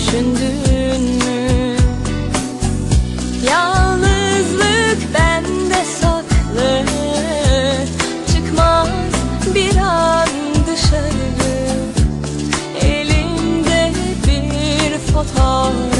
düşündün mü? Yalnızlık bende saklı. Çıkmaz bir an dışarı. Elimde bir fotoğraf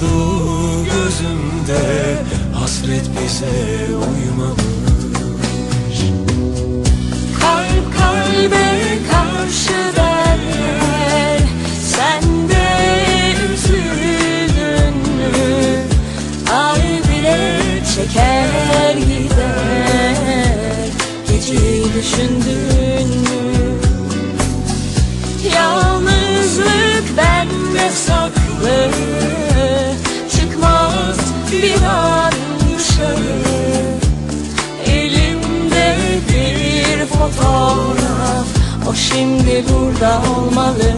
durdu gözümde Hasret bize uymamış Kalp kalbe karşı derler Sen de üzüldün mü? Ay bile çeker gider Geceyi düşündün mü? Yalnızlık bende saklı bir an dışarı. Elimde bir fotoğraf. O şimdi burada olmalı